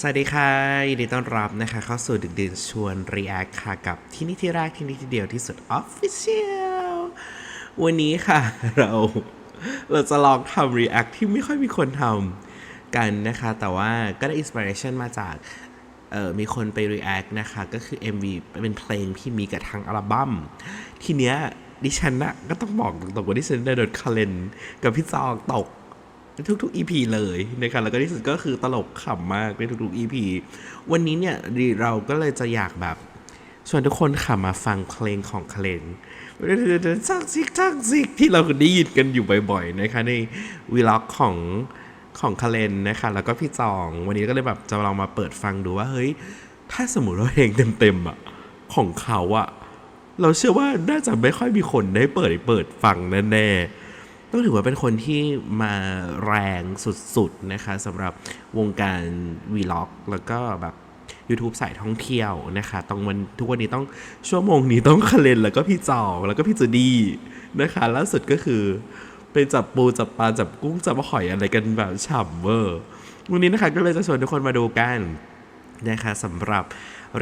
สวัสดีค่ะยินดีต้อนรับนะคะ เข้าสู่ดึกดื่นชวน React ค่ะ กับที่นี่ที่แรกที่นี่ที่เดียวที่สุด Official วันนี้ค่ะ เราเราจะลองทำ React ที่ไม่ค่อยมีคนทำกันนะคะ แต่ว่าก็ได้อินสปิเรชันมาจากเออมีคนไป React นะคะ ก็คือ MV เป็นเพลงที่มีกับทางอัลบั้ม ทีเนี้ยดิฉันนะก็ต้องบอกตรงๆว่าดิฉันได้โดนคาเลนกับพี่จองตก ทุกๆ EP เลยนะครับแล้วก็ที่สุดก็คือตลกขำมากในทุกๆ EP วันนี้เนี่ยเราก็เลยจะอยากแบบชวนทุกคนค่ะมาฟังเพลงของคาเลนชักซิกชักซิกที่เราได้ยินกันอยู่บ่อยๆนะคะในวีล็อกของของคาเลนนะคะแล้วก็พี่จองวันนี้ก็เลยแบบจะลองมาเปิดฟังดูว่าเฮ้ย ถ้าสมมติว่าเพลงเต็มๆอะของเขาอะ เราเชื่อว่าน่าจะไม่ค่อยมีคนได้เปิดเปิดฟังแน่ๆ ต้องถือว่าเป็นคนที่มาแรงสุดๆนะคะสำหรับวงการวีล็อกแล้วก็แบบ YouTube สายท่องเที่ยวนะคะตรงวันทุกวันนี้ต้องชั่วโมงนี้ต้องคาเลนแล้วก็พี่จองแล้วก็พี่จูดีนะคะล่าสุดก็คือไปจับปูจับปลาจับกุ้งจับหอยอะไรกันแบบฉ่ำเวอร์วันนี้นะคะก็เลยจะชวนทุกคนมาดูกันนะคะสำหรับ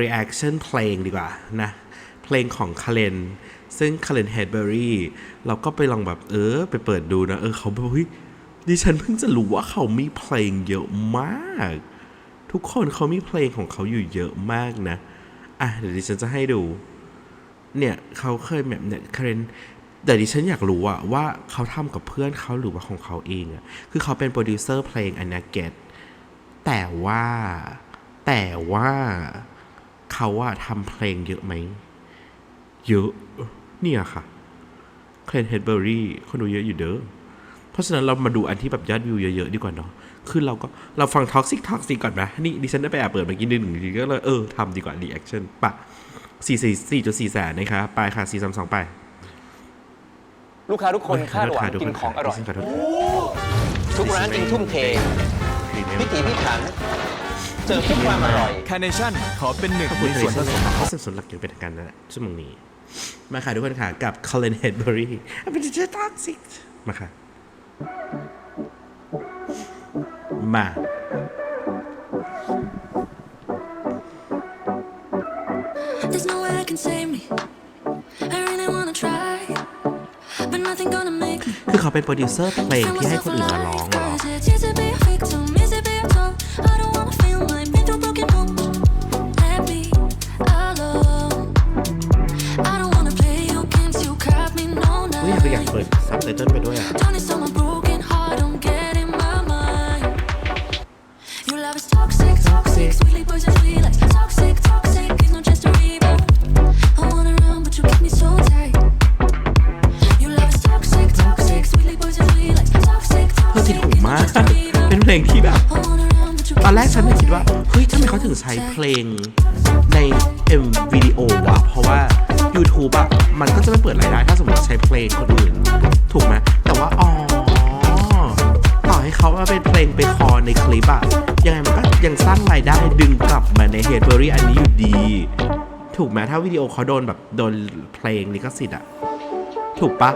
reaction เพลงดีกว่านะ เพลงของคาเลน ซึ่งคาร์เลนเฮดเบอรี่เราก็ไปลองแบบเออ ไปเปิดดูนะ เออเขาแบบเฮ้ยดิฉันเพิ่งจะรู้ว่าเขามีเพลงเยอะมาก ทุกคนเขามีเพลงของเขาอยู่เยอะมากนะ อะเดี๋ยวดิฉันจะให้ดู เนี่ยเขาเคยแบบเนี่ยคาร์เรนแต่ดิฉันอยากรู้อะว่าเขาทำกับเพื่อนเขาหรือว่าของเขาเองอะคือเขาเป็นโปรดิวเซอร์เพลงอันนาเกตแต่ว่าแต่ว่าเขาอะทำเพลงเยอะไหม เยอะเนี่ยค่ะเคลนเฮดเบอรี่คนดูเยอะอยู่เด้อเพราะฉะนั้นเรามาดูอันที่แบบยอดวิวเยอะๆดีกว่าเนาะคือเราก็เราฟังท็อกซิกท็อกซิกก่อนไหมนี่ดิฉันได้ไปแอบเปิดเมื่อกี้นิดหนึ่งทีก็เลยเออทำดีกว่ารีแอคชั่นปะสี่สี่สี่จุดสี่แสนนะคะไปค่ะสี่สามสองไป ลูกค้าทุกคนคาดหวังขอโทษกินของอร่อยดิฉันขอโทษทุกร้านจึงทุ่มเทพรีเมียมพิถีพิถันเสิร์ฟทุกความอร่อยคาร์เนชั่นขอเป็นหนึ่งขอบคุณในในส่ส่ววนนผผสสมมเขาสนับสนุนหลักอย่างเป็นทางการนะชั่วโมงนี้ มาค่ะทุกคนค่ะ กับ Colin Hedbury เป็นเจ้าท็อกซิกมาค่ะ มา There's no way I can save me. I really wanna try, but nothing gonna make me คือเขาเป็นโปรดิวเซอร์เพลง feel ที่ให้ myself คนอื่นมาร้อง alive. เหรอ ไตเติลไปด้วยอะ Don't need someone broken heart, don't get in my mind. Your love is toxic, toxic, sweetly poison, sweet like toxic, toxic. It's not just a rebound. I wanna run, but you keep me so tight. Your love is toxic, toxic, sweetly poison, sweet like toxic, เธอติด toxic. หู It's มาก not just a เป็น rebound. เพลงที่แบบ I wanna run, but you ตอน keep แร me กฉัน so เลยคิดว่า tight. เฮ้ยทำไมเขาถึงใช้เพลง ถูกไหมแต่ว่าอ๋อต่อให้เขามาเป็นเพลงไปคอในคลิปอะยังไงมันก็ยังสร้างรายได้ดึงกลับมาในเฮดเบอรี่อันนี้อยู่ดี ถูกไหมถ้าวิดีโอเขาโดนแบบโดนเพลงลิขสิทธิ์อะถูกปะ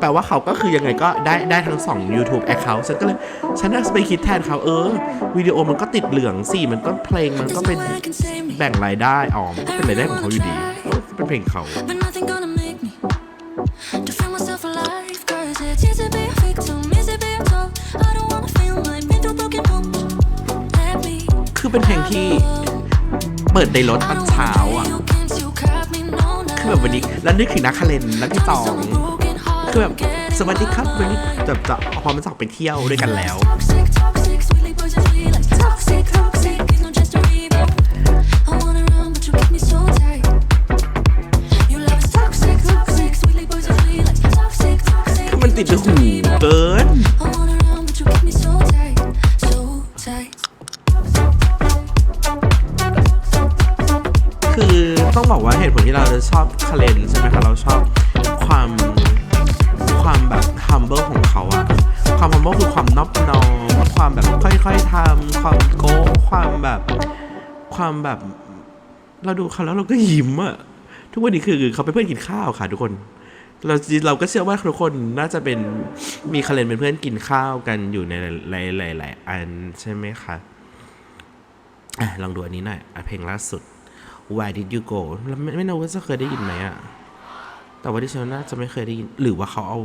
แปลว่าเขาก็คือยังไงก็ได้ได้ทั้งสอง YouTube Account ฉันก็เลย ฉันน่าจะไปคิดแทนเขาเออ วิดีโอมันก็ติดเหลืองสิมันก็เพลงมันก็เป็นแบ่งรายได้อ๋อมันก็เป็นรายได้ของเขาอยู่ดี เป็นเพลงเขา คือเป็นเพลงที่เปิดในรถตอนเช้าอะ คือแบบวันนี้แล้วนึกถึงนักคาเลนแล้วพี่ตอง คือแบบสวัสดีครับวันนี้แบบจะพอมันจะออกไปเที่ยวด้วยกันแล้ว แบบ เราดูเขาแล้วเราก็ยิ้มอะทุกวันนี้คือเขาเป็นเพื่อนกินข้าวค่ะ ทุกคน เราเราก็เชื่อว่าทุกคนน่าจะเป็นมีคาเลนเป็นเพื่อนกินข้าวกันอยู่ในหลายๆหลายอันใช่ไหมคะอะลองดูอันนี้หน่อยอเพลงล่าสุด Where did you go แล้ไม่ไม่รู้ว่าจะเคยได้ยินไหมอะแต่ว่าดิฉันน่าจะไม่เคยได้ยิน หรือว่าเขาเอา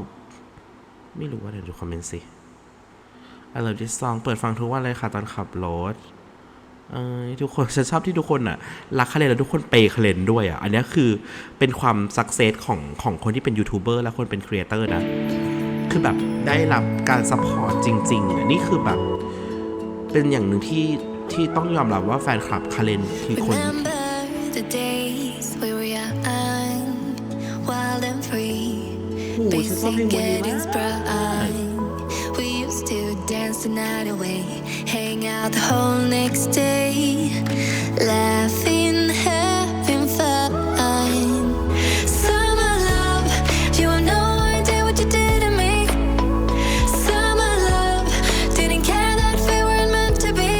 ไม่รู้ว่าเดี๋ยวดูคอมเมนต์สิ I love this song เปิดฟังทุกวันเลยค่ะตอนขับรถ ทุกคนฉันชอบที่ทุกคนอะรักคาเลนแล้วทุกคนเปย์คาเลนด้วยอะ อันเนี้ยคือเป็นความสักเซสของของคนที่เป็นยูทูบเบอร์และคนเป็นครีเอเตอร์นะ คือแบบได้รับการซัพพอร์ตจริงๆอะนี่คือแบบ เป็นอย่างหนึ่งที่ที่ต้องยอมรับว่าแฟนคลับคาเลนคือคน Remember the days we were young, wild and free. Oh, Basic it's something when you getting laugh. Dance the night away, hang out the whole next day, laughing, having fun. Summer love, you have no idea what you did to me. Summer love, didn't care that we weren't meant to be.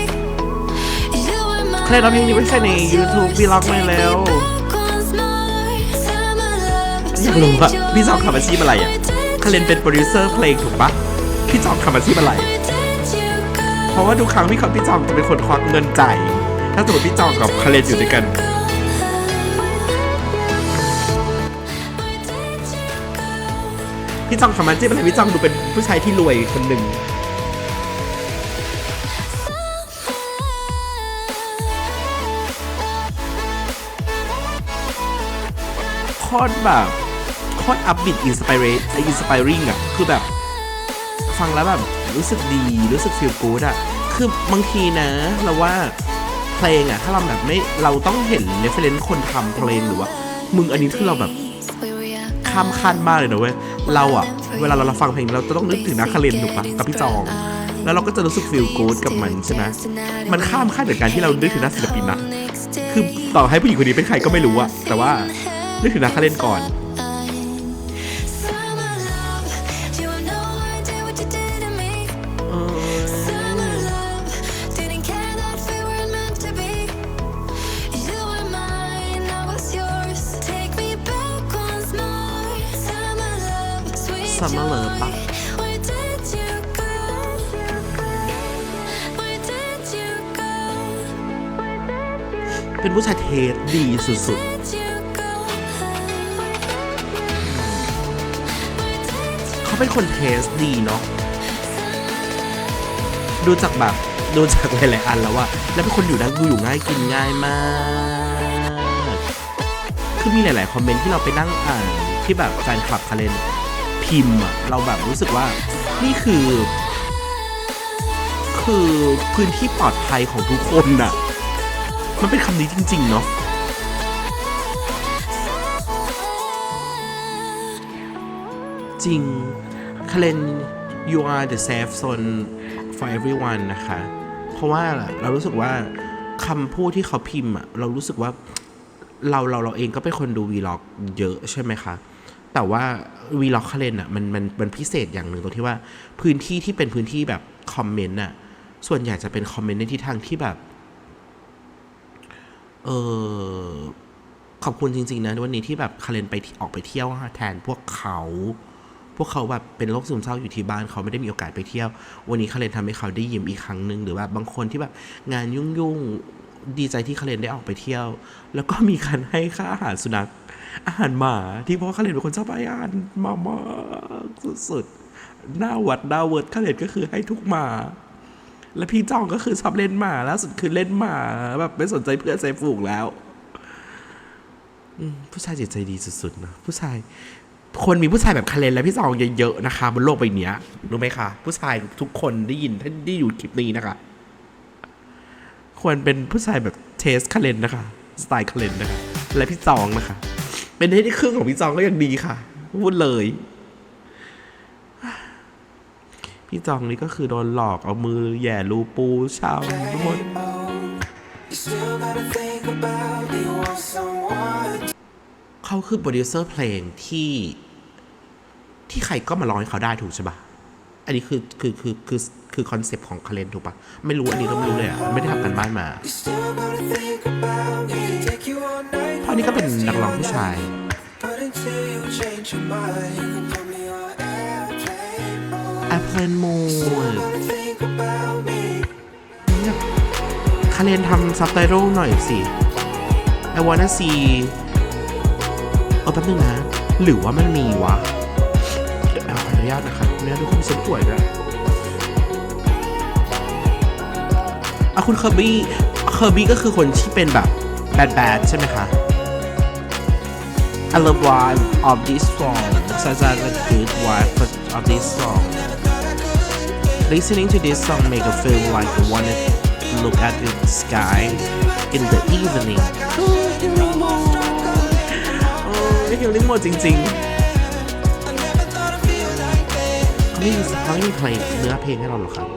You were mine. เคยร้องเพลงนี้ไว้ใส่ใน YouTube พี่ล็อกมาแล้วอยากรู้ว่าพี่จองทำอาชีพอะไรอะคาเลนเป็นโปรดิวเซอร์เพลงถูกปะพี่จองทำอาชีพอะไร เพราะว่าทุกครั้งพี่เขาพี่จองจะเป็นคนควักเงินจ่ายถ้าสมมติพี่จองกับคาเลนอยู่ด้วยกัน พี่จองทำอาชีพอะไรพี่จองดูเป็นผู้ชายที่รวยคนหนึ่งโคตรแบบโคตรอัพบิดอินสปิเรตอินสปิริงอะ คือแบบ ฟังแล้วแบบ รู้สึกดี รู้สึกฟีลกู๊ดอะ คือบางทีนะเราว่าเพลงอะ ถ้าเราแบบไม่เราต้องเห็นเรฟเฟรนซ์คนทำเพลงหรือว่า มึงอันนี้คือเราแบบข้ามขั้นมากเลยนะเว้ยเราอะ เวลาเราฟังเพลงเราจะต้องนึกถึงนักคาเลนถูกปะกับพี่จอง แล้วเราก็จะรู้สึกฟีลกู๊ดกับมันใช่ไหมมันข้ามขั้นจากการที่เรานึกถึงนักศิลปินนะคือต่อให้ผู้หญิงคนนี้เป็นใครก็ไม่รู้อะแต่ว่านึกถึงนักคาเลนก่อน เป็นผู้ชายเทสดีสุดๆ เขาเป็นคนเทสดีเนาะ ดูจากแบบ ดูจากหลายๆอันแล้วว่า แล้วเป็นคนอยู่นั่งดูอยู่ง่ายกินง่ายมาก คือมีหลายๆคอมเมนต์ที่เราไปนั่งอ่านที่แบบแฟนคลับคาเลนพิมพ์อะเราแบบรู้สึกว่านี่คือ คือพื้นที่ปลอดภัยของทุกคนน่ะ มันเป็นคำนี้จริง ๆ เนาะจริงคาเลน you are the safe zone for everyone นะคะ เพราะว่าเรารู้สึกว่าคำพูดที่เขาพิมพ์อะเรารู้สึกว่าเราเราเราเองก็เป็นคนดูวีล็อกเยอะใช่ไหมคะ แต่ว่าวีล็อกคาเลนอะมันมันมันพิเศษอย่างหนึ่งตรงที่ว่าพื้นที่ที่เป็นพื้นที่แบบคอมเมนต์อะส่วนใหญ่จะเป็นคอมเมนต์ในทิศทางที่แบบ ออขอบคุณจริง ๆ นะ วันนี้ที่แบบคาเลนไปออกไปเที่ยวแทนพวกเขา พวกเขาแบบเป็นโรคซึมเศร้าอยู่ที่บ้านเขาไม่ได้มีโอกาสไปเที่ยว วันนี้คาเลนทำให้เขาได้ยิ้มอีกครั้งหนึ่งหรือว่าบางคนที่แบบงานยุ่งๆดีใจที่คาเลนได้ออกไปเที่ยว แล้วก็มีการให้ค่าอาหารสุนัขอาหารหมาที่เพราะว่าคาเลนเป็นคนชอบให้อาหารหมามากสุดๆหน้าวัดหน้าเวิร์ดคาเลนก็คือให้ทุกหมา แล้วพี่จองก็คือชอบเล่นหมาล่าสุดคือเล่นหมาแบบไม่สนใจเพื่อนใจฝูงแล้วผู้ชายจิตใจดีสุดๆนะผู้ชาย คนมีผู้ชายแบบคาเลนและพี่ซองเยอะๆนะคะบนโลกใบนี้รู้ไหมคะผู้ชายทุกคนได้ยินท่านได้อยู่คลิปนี้นะคะ ควรเป็นผู้ชายแบบเทสคาเลนนะคะสไตล์คาเลนนะคะและพี่จองนะคะ เป็นได้ที่ครึ่งของพี่จองก็ยังดีค่ะ พูดเลย พี่จองนี่ก็คือโดนหลอกเอามือแหย่รูปูเช่าทั้งหมด You still gotta think about you want someone เขาคือโปรดิวเซอร์เพลงที่ ที่ใครก็มาร้องให้เขาได้ถูกใช่ปะอันนี้คือคือคือคือคือคอนเซปต์ของคาเลนถูกปะไม่รู้อันนี้ก็ไม่รู้เลยอะ ไม่ได้ทำกันบ้านมา You still gotta think about me Take you all night เพราะอันนี้ก็เป็นนักร้องผู้ชาย ม Still gotta think about me คาเรนทำซับไตเติลหน่อยสิ I wanna see เอาแป๊บนึงนะ หรือว่ามันมีวะเดี๋ยวขออนุญาตนะครับขออนุญาตทุกคนเช็คป่วยด้วยอะคุณเคอร์บี้ เคอร์บี้ก็คือคนที่เป็นแบบแบดแบดใช่ไหมคะ I love one of this song such as a good one of this song Listening to this song make me feel like I wanna look at the sky in the evening โอ้ยฮิลลิ่งโหมดจริงๆเขาไม่มีเขาไม่มีเพลงเนื้อเพลงให้เราหรอครับ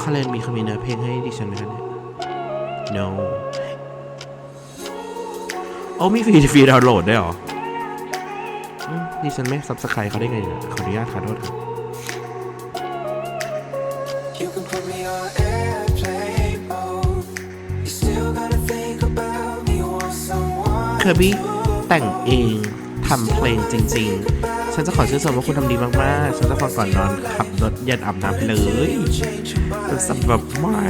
คาเลนมีเขามีเนื้อเพลงให้ดิฉันไหมคะเนี่ย no โอ้มีฟรีฟรีดาวน์โหลดได้หรอ อืมดิฉันไม่ซับสไครต์เขาได้ไงเนี่ยขออนุญาตค่ะโทษครับ You can put me on airplane mode. You still gotta think about me. Want someone เคอร์บี้แต่งเองทำเพลงจริง ๆ ฉันจะขอชื่นชมว่าคุณทำดีมากๆ ฉันจะฟังก่อนนอนขับรถยันอาบน้ำเลย change your mind. เป็นสับแบบไม่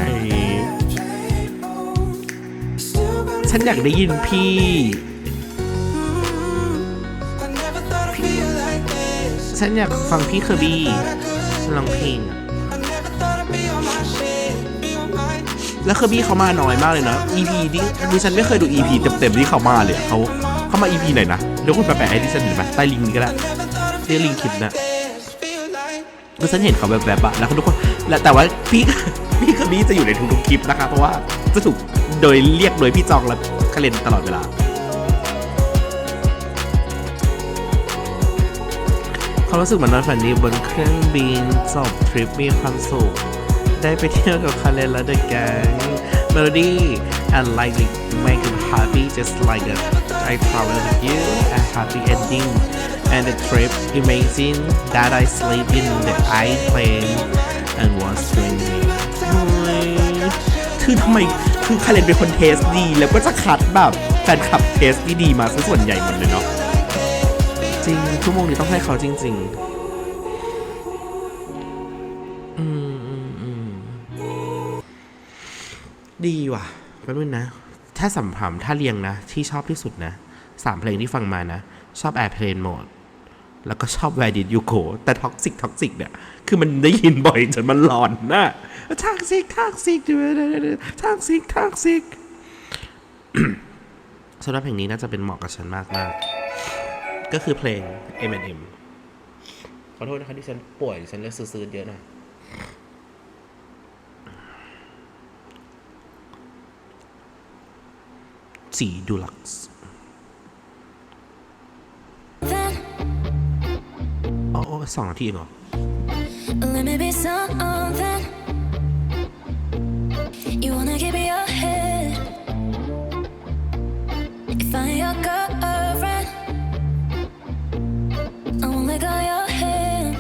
Still gotta ฉันอยากได้ยินพี่ ฉันอยากฟังพี่เคอร์บี้ร้องเพลงแล้วเคอร์บี้เขามาน้อยมากเลยนะ EP ที่ดิฉันไม่เคยดู EP เต็มๆที่เขามาเลยเขาเขามา EP ไหนนะเดี๋ยวคุณไปแปะให้ดิฉันดูไหมใต้ลิงก์นี้ก็ได้ never thought I'd เรียกลิงก์คลิปนะ this. Feel like คือฉันเห็นเขาแบบแบบๆอะแล้วทุกคนและแต่ว่าพี่พี่เคอร์บี้จะอยู่ในทุกๆคลิปนะคะ เพราะว่าจะถูกโดยเรียกโดยพี่จองและคาเลนตลอดเวลา ความรู้สึกเหมือนนอนฝันดีบนเครื่องบินจบทริปมีความสุข ได้ไปเที่ยวกับคาเลนและเดอะแก๊ง Melody and like it make you happy just like a, I travel with you a happy ending and the trip amazing that I sleep in the airplane and was dreaming โอ้ยคือทำไมคือคาเลนเป็นคนเทสดี แล้วก็จะคัดแบบแฟนคลับเทสดีๆมาซะส่วนใหญ่หมดเลยเนาะ จริงชั่วโมงนี้ต้องให้เขาจริง ๆ อืมอืมอืมดีว่ะแป๊บนึงนะ ถ้าสัมผัมถ้าเรียงนะ ที่ชอบที่สุดนะสามเพลงที่ฟังมานะ ชอบ Airplane Mode แล้วก็ชอบ Where Did You Go แต่ Toxic Toxic เนี่ย คือมันได้ยินบ่อยจนมันหลอนนะ Toxic Toxic Toxic Toxic สำหรับเพลงนี้น่าจะเป็นเหมาะกับฉันมากมาก ก็คือเพลง M&M ขอโทษนะคะที่ฉันป่วยดิฉันเลยซื้อๆเยอะหนะสีดูลักซ์ Then อ๋อสองนาทีเองเหรอ let me be something. You wanna give me your head. If I ain't your girlfriend, I won't let go of your hand.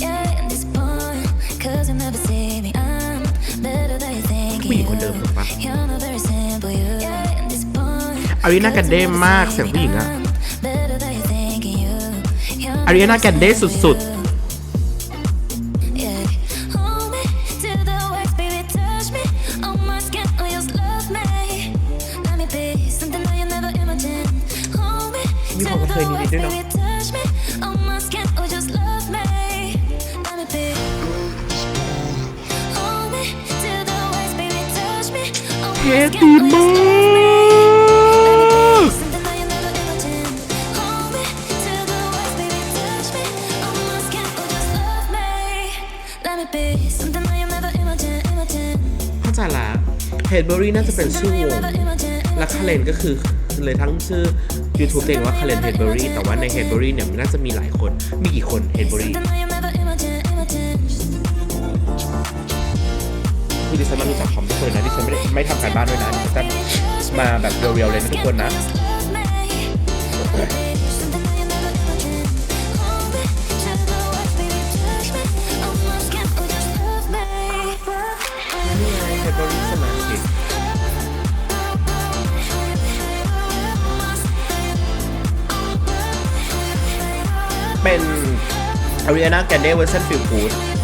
Yeah, in this point, cause you never see me. I'm better than you think Wait, you. what the fuck? You're not very simple, you. Yeah, in this point. อารีนาแกนเด้มากเสียงผู้หญิงอะ Better than you think you. You're อารีนาแกนเด้สุด Yeah. That you never imagined, imagined. เข้าใจละเฮดเบอรี่น่าจะเป็นชื่อวงและคาเลนก็คือเลยทั้งชื่อ YouTube เองว่าคาเลนเฮดเบอรี่แต่ว่าในเฮดเบอรี่เนี่ยมันน่าจะมีหลายคน มีกี่คนเฮดเบอรี่ คือดิฉันมารู้จักคอมทุกคนนะดิฉันไม่ได้ไม่ทำการบ้านด้วยนะดิฉันมาแบบเรียวๆเลยนะทุกคนนะนี่ไงเฮดเบอรี่สมาชิเป็นอารีนาแกนเดเวอร์ชันฟิลกูด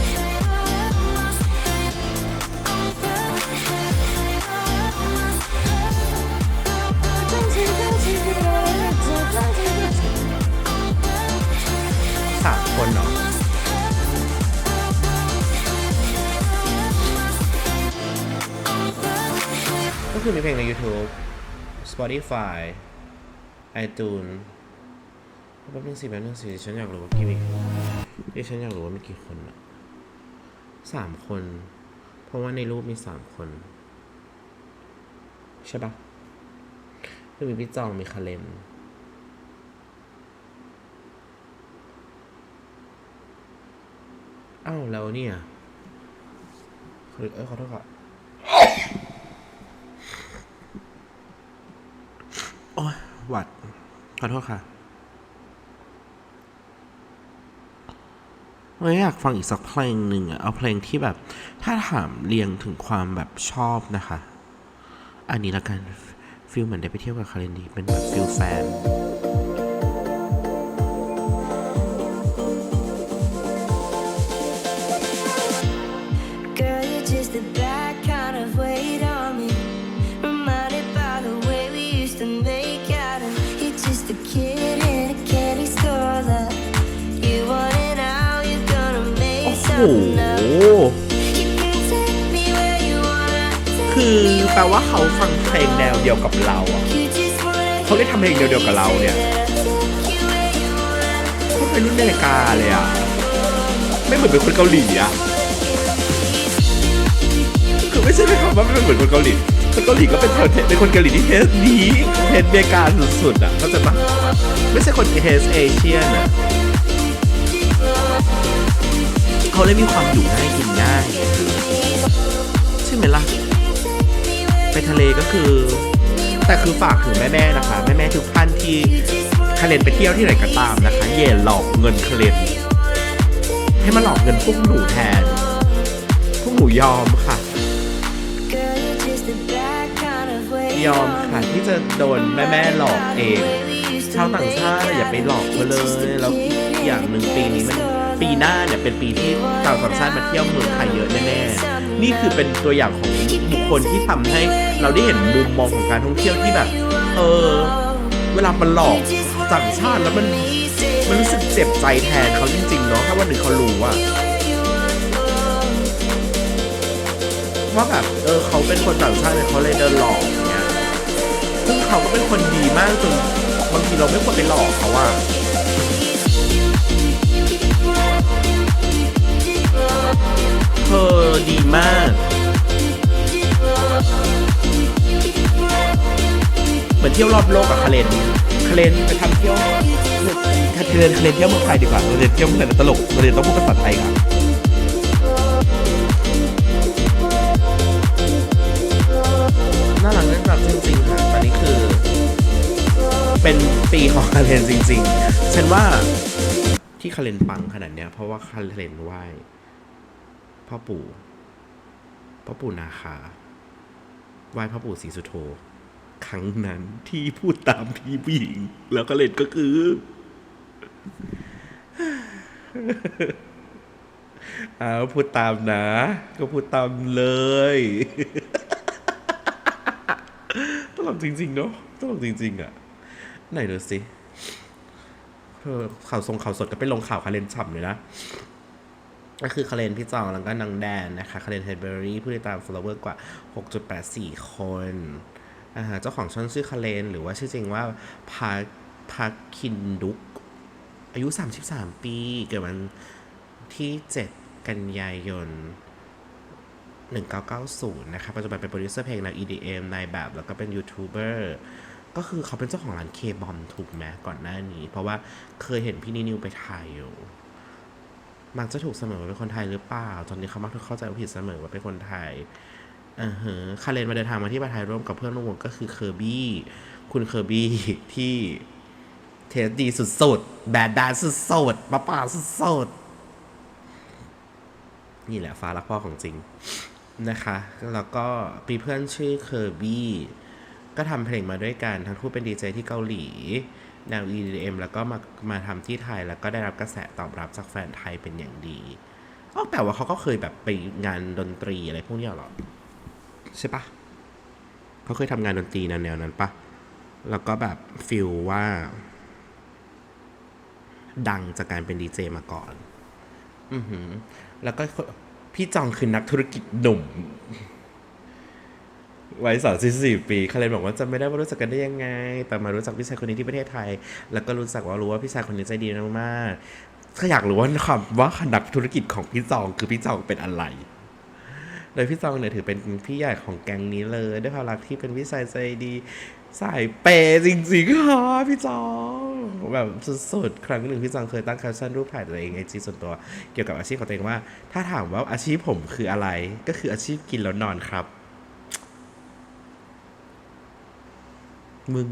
คือมีเพลงใน YouTube Spotify iTunes แป๊บนึงสิแป๊บนึงสิฉันอยากรู้ว่ากี่มีดิฉันอยากรู้ว่ามีกี่คนอะสามคน เพราะว่าในรูปมีสามคน ใช่ปะคือมีพี่จองมีคาเลนอ้าวแล้วเนี่ยเอ้ยขอโทษครั โอ้ยหวัด ขอโทษค่ะ ไม่อยากฟังอีกสักเพลงหนึ่งอะเอาเพลงที่แบบ ถ้าถามเรียงถึงความแบบชอบนะคะ อันนี้ละกันฟิลเหมือนได้ไปเที่ยวกับคาเรนดีเป็นแบบฟิลแฟน คือแปลว่าเขาฟังเพลงแนวเดียวกับเราอะเขาได้ทำเพลงเดียวๆกับเราเนี่ยเขาเป็นรุ่นนาฬิกาเลยอะ ไม่เหมือนเป็นคนเกาหลีอะคือไม่ใช่เป็นคำว่าไม่เหมือนคนเกาหลีคนเกาหลีก็เป็นคนเป็นคนเกาหลีที่เทสดีเทสเมกาสุดๆอะเข้าใจปะไม่ใช่คนเทสเอเชียนอะ เขาเลยมีความอยู่ง่ายกินง่ายใช่ไหมล่ะ ไปทะเลก็คือ แต่คือฝากถึงแม่ๆนะคะ แม่ๆทุกท่านที่คาเลนไปเที่ยวที่ไหนก็ตามนะคะอย่หลอกเงินคาเลนให้มาหลอกเงินพวกหนูแทน พวกหนูยอมค่ะ ยอมค่ะที่จะโดนแม่ๆหลอกเองชาวต่างชาติอย่าไปหลอกเขาเลย แล้วอย่างหนึ่งปีนี้มัน ปีหน้าเนี่ยเป็นปีที่ชาวต่างชาติมาเที่ยวเมืองไทยเยอะแน่ๆ นี่คือเป็นตัวอย่างของบุคคลที่ทำให้เราได้เห็นมุมมองของการท่องเที่ยวที่แบบ เออ เวลามันหลอกต่างชาติแล้วมันมันรู้สึกเจ็บใจแทนเขาจริงๆเนาะถ้าวันหนึ่งเขารู้ว่าว่าแบบเออเขาเป็นคนต่างชาติเนี่ยเขาเลยเดินหลอกเงี้ยซึ่งเขาก็เป็นคนดีมากจนบางทีเราไม่ควรไปหลอกเขาว่า อดีมาก เหมือนเที่ยวรอบโลกกับคาเลนคาเลนไปทำเที่ยวคาเลนคาเลนเที่ยวเมืองไทยดีกว่าเราเรนเที่ยวเมืองไทยตลกเราเรนต้องพูดภาษาไทยค่ะน่ารักน่ารักจริงๆค่ะตอนนี้คือ เป็นปีของคาเลนจริง ๆ ฉันว่าที่คาเลนปังขนาดเนี้ยเพราะว่าคาเลนไหว พ่อปู่พ่อปู่นาคาไหว้พ่อปู่ศรีสุโธครั้งนั้นที่พูดตามพี่ผู้หญิง แล้วก็เล่นก็คือ เอาพูดตามนะ ก็พูดตามเลยตลกจริง ๆ เนาะตลกจริง ๆ อะ ไหนดูสิเออข่าวทรงข่าวสดก็ไปลงข่าวคาเลนฉ่ำเลยนะ ก็คือคาเลนพี่จองแล้วก็นางแดนนะคะคาเลนเฮดเบอรี่ผู้ติดตาม follower กว่า 6.84 คนเจ้าของช่องชื่อคาเลนหรือว่าชื่อจริงว่าพาพาคินดุก อายุ 33 ปี เกิดวันที่ 7 กันยายน 1990 นะคะปัจจุบันเป็นโปรดิวเซอร์เพลงนาย EDM นายแบบ แล้วก็เป็นยูทูบเบอร์ก็คือเขาเป็นเจ้าของร้านเคบอมถูกไหมก่อนหน้านี้ เพราะว่าเคยเห็นพี่นินิวไปถ่ายอยู่ มักจะถูกเสมอว่าเป็นคนไทยหรือเปล่า ตอนนี้เขามักจะเข้าใจว่าผิดเสมอว่าเป็นคนไทยอ่าฮะคาเรนมาเดินทางมาที่ประเทศไทยร่วมกับเพื่อนร่วมวงก็คือเคอร์บี้ คุณเคอร์บี้ที่เทสดีสุดๆ แบดแบดสุดๆป้าป่าสุดๆ นี่แหละฟ้ารักพ่อของจริงนะคะ แล้วก็ปีเพื่อนชื่อเคอร์บี้ ก็ทำเพลงมาด้วยกัน ทั้งคู่เป็นดีเจที่เกาหลี แนว EDM แล้วก็มามาทำที่ไทยแล้วก็ได้รับกระแสตอบรับจากแฟนไทยเป็นอย่างดีอ๋อแต่ว่าเขาก็เคยแบบไปงานดนตรีอะไรพวกนี้เหรอใช่ปะเขาเคยทำงานดนตรีแนวแนวนั้นปะแล้วก็แบบฟิลว่า ดังจากการเป็นดีเจมาก่อน อือหือ แล้วก็พี่จองคือนักธุรกิจหนุ่ม วัยสามสิบสี่ปีคาเรนบอกว่าจะไม่ได้ว่ารู้จักกันได้ยังไง แต่มารู้จักพี่ชายคนนี้ที่ประเทศไทย แล้วก็รู้จักว่ารู้ว่าพี่ชายคนนี้ใจดีมากๆก็อยากรู้ว่าคำว่านักธุรกิจของพี่จองคือพี่จองเป็นอะไร โดยพี่จองเนี่ยถือเป็นพี่ใหญ่ของแก๊งนี้เลย ด้วยความรักที่เป็นพี่ชายใจดีสายเปย์จริงๆค่ะพี่จองแบบสุดๆครั้งหนึ่งพี่จองเคยตั้งแคปชั่นรูปถ่ายตัวเองไอจีส่วนตัว เกี่ยวกับอาชีพของตัวเองว่า ถ้าถามว่าอาชีพผมคืออะไร ก็คืออาชีพกินแล้วนอนครับ มึง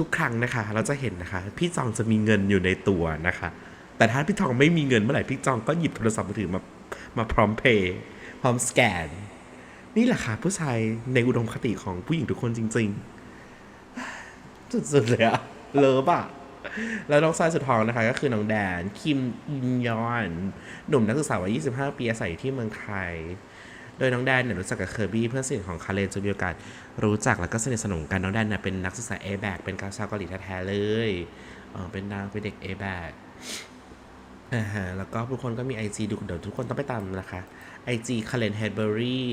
ทุกๆ ครั้งนะคะ เราจะเห็นนะคะ พี่จองจะมีเงินอยู่ในตัวนะคะ แต่ถ้าพี่จองไม่มีเงินเมื่อไหร่พี่จองก็หยิบโทรศัพท์มือถือมามาพร้อมเพย์พร้อมสแกน นี่แหละค่ะผู้ชายในอุดมคติของผู้หญิงทุกคนจริง ๆ สุดๆเลยอะเลิฟอะแล้วน้องชายสุดท้องนะคะ ก็คือน้องแดน คิมอินยอน หนุ่มนักศึกษาวัย 25 ปีอาศัยอยู่ที่เมืองไทย โดยน้องแดนเนี่ยรู้จักกับเคอร์บี้เพื่อนสนิทของคาเลนจนมีโอกาสรู้จักแล้วก็สนิทสนมกันน้องแดนเนี่ยเป็นนักศึกษา a b a c เป็นกาชาวเกาหลีแท้ๆเลยเออเป็นนางเป็นเด็ก a b a c อ่าฮะแล้วก็ทุกคนก็มี IG ดูเดี๋ยวทุกคนต้องไปตามนะคะ IG คาเลนเฮดเบอรี่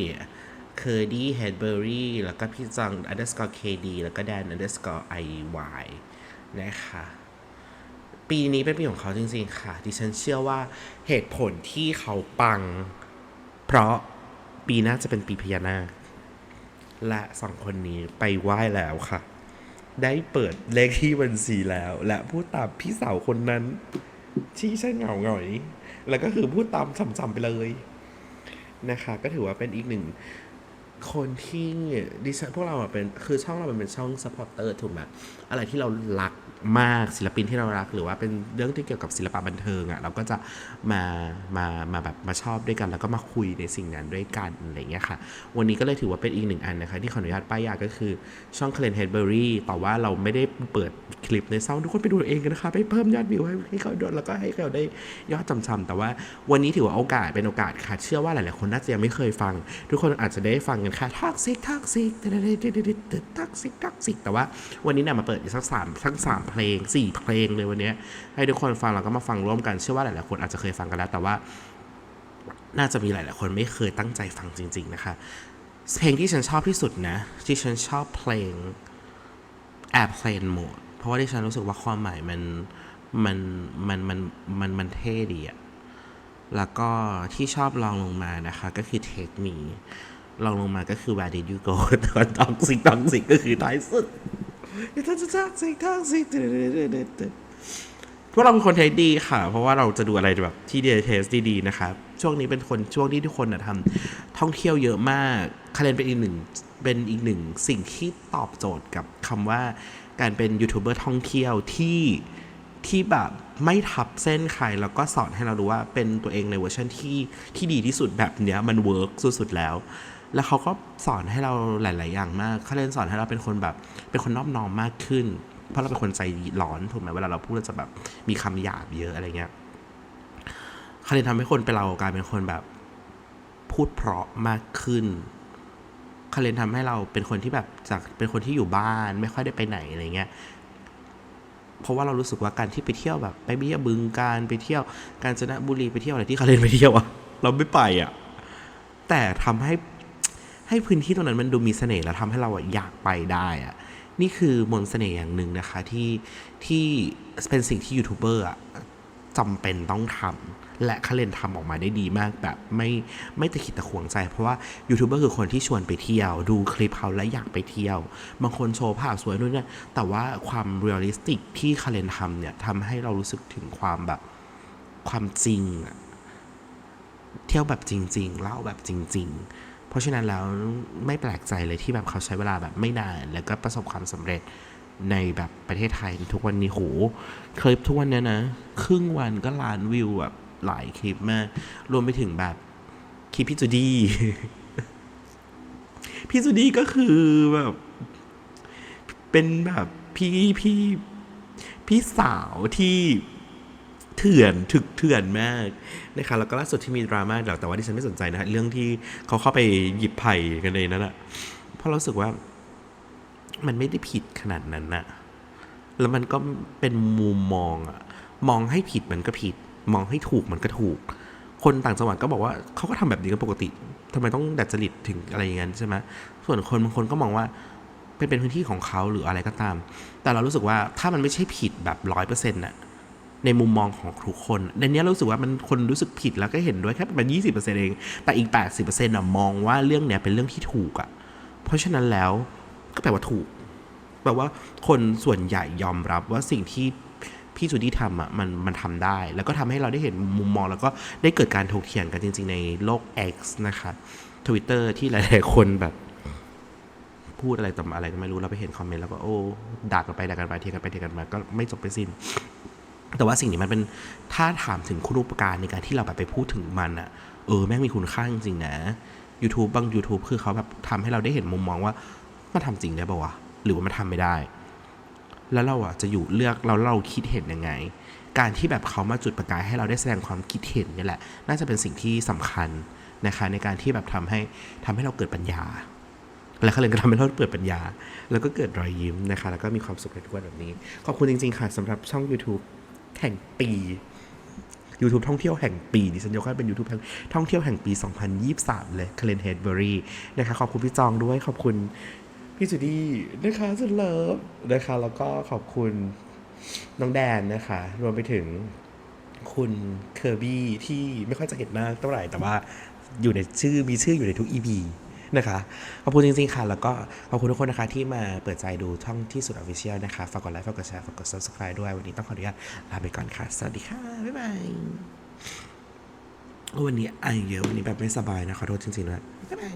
เคอร์ดี้เฮดเบอรี่แล้วก็พี่จัง underscore KD แล้วก็แดน underscore IY นะคะปีนี้เป็นปีของเขาจริงๆค่ะ ดิฉันเชื่อว่าเหตุผลที่เขาปัง เพราะ ปีหน้าจะเป็นปีพญานาค และสองคนนี้ไปไหว้แล้วค่ะ ได้เปิดเลขที่บัญชีแล้ว และพูดตามพี่สาวคนนั้น ที่ใช่เหงาหงอย แล้วก็คือพูดตามจำๆไปเลยนะคะ ก็ถือว่าเป็นอีกหนึ่งคนที่ดิฉันพวกเราอะเป็นคือช่องเราเป็นช่องซัพพอร์เตอร์ถูกไหมอะไรที่เรารัก มากศิลปินที่เรารัก หรือว่าเป็นเรื่องที่เกี่ยวกับศิลปะบันเทิงอะ่ะเราก็จะมามามาแบบมาชอบด้วยกัน แล้วก็มาคุยในสิ่งนั้นด้วยกันอะไรเงี้ยค่ะ วันนี้ก็เลยถือว่าเป็นอีกหนึ่งอันนะคะ ที่ขออนุญาตป้ายยาก็คือช่อง c l a n h e a d b u r y แต่ว่าเราไม่ได้เปิดคลิปในช่องทุกคนไปดูเองกันนะคะ ไปเพิ่มยอดวิวให้ให้เขาดูแล้วก็ให้เขาได้ยอดจำๆแต่ว่าวันนี้ถือว่าโอกาสเป็นโอกาสค่ะเชื่อว่าหลายๆคนน่าจะยังไม่เคยฟัง ทุกคนอาจจะได้ฟังกันค่ะทักซิกทักซิกทักซิกทักซิกแต่ว่าวันนี้เนี่ยมาเปิดอีกสักสามทั้งสามเพลงสี่เพลงเลยวันนี้ ให้ทุกคนฟังแล้วก็มาฟังร่วมกันเชื่อว่าหลายๆคนอาจจะเคยฟังกันแล้ว แต่ว่า น่าจะมีหลายๆคนไม่เคยตั้งใจฟังจริง ๆ นะคะ เพลงที่ฉันชอบที่สุดนะ ที่ฉันชอบเพลง Airplane Mode เพราะว่าที่ฉันรู้สึกว่าความหมายมันมันมันมันมันมันเท่ดีอะแล้วก็ที่ชอบลองลงมานะคะ ก็คือ Take Me ลองลงมาก็คือ Where Did You Go ตอนต้องสิต้องสิก็คือท้ายสุด ทักทักสิทักสิพวกเราเป็นคนเทสดีค่ะ เพราะว่าเราจะดูอะไรแบบที่เดเทสดีๆนะครับ ช่วงนี้เป็นคนช่วงที่ทุกคนนะทำท่องเที่ยวเยอะมากคาเรนเป็นอีกหนึ่งเป็นอีกหนึ่งสิ่งที่ตอบโจทย์กับคำว่าการเป็นยูทูบเบอร์ท่องเที่ยวที่ที่แบบไม่ทับเส้นใครแล้วก็สอนให้เรารู้ว่าเป็นตัวเองในเวอร์ชันที่ที่ดีที่สุดแบบเนี้ยมันเวิร์กสุดๆแล้ว แล้วเขาก็สอนให้เราหลาย ๆ อย่างมากเขาเล่นสอนให้เราเป็นคนแบบเป็นคนนอบน้อมมากขึ้น เพราะเราเป็นคนใจร้อนถูกไหมเวลาเราพูดเราจะแบบมีคำหยาบเยอะอะไรเงี้ยเขาเลยทำให้คนเป็นเรากลายเป็นคนแบบพูดเพราะมากขึ้นเขาเลยทำให้เราเป็นคนที่แบบจากเป็นคนที่อยู่บ้านไม่ค่อยได้ไปไหนอะไรเงี้ยเพราะว่าเรารู้สึกว่าการที่ไปเที่ยวแบบไปเบี้ยบึงการไปเที่ยวกาญจนบุรีไปเที่ยวอะไรที่เขาเล่นไปเที่ยวอะเราไม่ไปอะแต่ทำให้ ให้พื้นที่ตรงนั้นมันดูมีเสน่ห์แล้วทำให้เราอยากไปได้อะนี่คือมนต์เสน่ห์อย่างหนึ่งนะคะที่ที่เป็นสิ่งที่ยูทูบเบอร์จำเป็นต้องทำและคาเลนทำออกมาได้ดีมากแบบไม่ไม่ตะขิดตะขวงใจ เพราะว่ายูทูบเบอร์คือคนที่ชวนไปเที่ยว ดูคลิปเขาและอยากไปเที่ยว บางคนโชว์ภาพสวยนู่นเนี่ยแต่ว่าความเรียลลิสติกที่คาเลนทำเนี่ยทำให้เรารู้สึกถึงความแบบความจริง เที่ยวแบบจริง ๆ เล่าแบบจริง ๆ เพราะฉะนั้นแล้วไม่แปลกใจเลยที่แบบเขาใช้เวลาแบบไม่นาน แล้วก็ประสบความสำเร็จในแบบประเทศไทยทุกวันนี้โหคลิปทุกวันเนี้ยนะ ครึ่งวันก็ล้านวิวแบบหลายคลิปมาก รวมไปถึงแบบคลิปพี่จูดี้พี่จูดี้ก็คือแบบ เป็นแบบพี่พี่พี่สาวที่ เถื่อนถึกเถื่อนมากนะคะแล้วก็ล่าสุดที่มีดราม่าแต่แต่ว่าที่ฉันไม่สนใจนะฮะเรื่องที่เขาเข้าไปหยิบไผ่กันในนั้นอะเพราะเราสึกว่า มันไม่ได้ผิดขนาดนั้นนะแล้วมันก็เป็นมุมมองอะมองให้ผิดมันก็ผิด มองให้ถูกมันก็ถูก คนต่างจังหวัดก็บอกว่าเขาก็ทำแบบนี้กันปกติทำไมต้องดัดจริตถึงอะไรอย่างนั้นใช่ไหมส่วนคนบางคนก็มองว่าเป็นเป็นพื้นที่ของเขาหรืออะไรก็ตาม แต่เรารู้สึกว่าถ้ามันไม่ใช่ผิดแบบร้อยเปอร์เซ็นต์น่ะ ในมุมมองของทุกคนในนี้เรารู้สึกว่ามันคนรู้สึกผิดแล้วก็เห็นด้วยแค่ประมาณยี่สิบเปอร์เซ็นต์เอง แต่อีกแปดสิบเปอร์เซ็นต์อะมองว่าเรื่องเนี้ยเป็นเรื่องที่ถูกอะ่ะ เพราะฉะนั้นแล้วก็แปลว่าถูก แปลว่าคนส่วนใหญ่ยอมรับว่าสิ่งที่พี่จูดี้ทำอะมันมันทำได้ แล้วก็ทำให้เราได้เห็นมุมมอง แล้วก็ได้เกิดการถกเถียงกันจริง ๆ ในโลก X นะคะทวิตเตอร์ที่หลาย ๆ คนแบบ พูดอะไรต่ออะไรก็ไม่รู้เราไปเห็นคอมเมนต์แล้วก็โอ้ด่ากันไปด่ากันไปเถียงกันไปเถียงกันมาก็ไม่จบไปสิ้น แต่ว่าสิ่งนี้มันเป็นถ้าถามถึงคุณูปการในการที่เราแบบไปพูดถึงมันอะเออแม่งมีคุณค่าจริงๆนะ YouTube บาง YouTube คือเขาแบบทำให้เราได้เห็นมุมมองว่ามันทำจริงได้ป่าวะหรือว่ามันทำไม่ได้ แล้วเราอะจะอยู่เลือกเราเราคิดเห็นยังไง การที่แบบเขามาจุดประกายให้เราได้แสดงความคิดเห็นนี่แหละ น่าจะเป็นสิ่งที่สำคัญนะคะในการที่แบบทำให้ทำให้เราเกิดปัญญา และเขาเลยก็ทำให้เราเปิดปัญญา แล้วก็เกิดรอยยิ้มนะคะ แล้วก็มีความสุขในทุกวันแบบนี้ ขอบคุณจริง ๆ ค่ะสำหรับช่อง YouTube แห่งปี YouTube ท่องเที่ยวแห่งปีดิฉันยกให้เป็น YouTube ท่องเที่ยวแห่งปี 2023 เลยคเลนเฮดเบอรี่นะคะขอบคุณพี่จองด้วยขอบคุณพี่จูดี้นะคะสุดเลิฟนะคะ แล้วก็ขอบคุณน้องแดนนะคะ รวมไปถึงคุณเคอร์บี้ที่ไม่ค่อยจะเห็นหน้าเท่าไหร่แต่ว่าอยู่ในชื่อมีชื่ออยู่ในทุก EP นะคะขอบคุณจริง ๆ ค่ะ แล้วก็ขอบคุณทุกคนนะคะที่มาเปิดใจดูช่องที่สุดออฟฟิเชียลนะคะ ฝากกดไลค์ ฝากกดแชร์ ฝากกด subscribe ด้วย วันนี้ต้องขออนุญาตลาไปก่อนค่ะ สวัสดีค่ะ บ๊ายบาย วันนี้ไอเยอะ วันนี้แบบไม่สบายนะ ขอโทษจริงๆนะบ๊ายบาย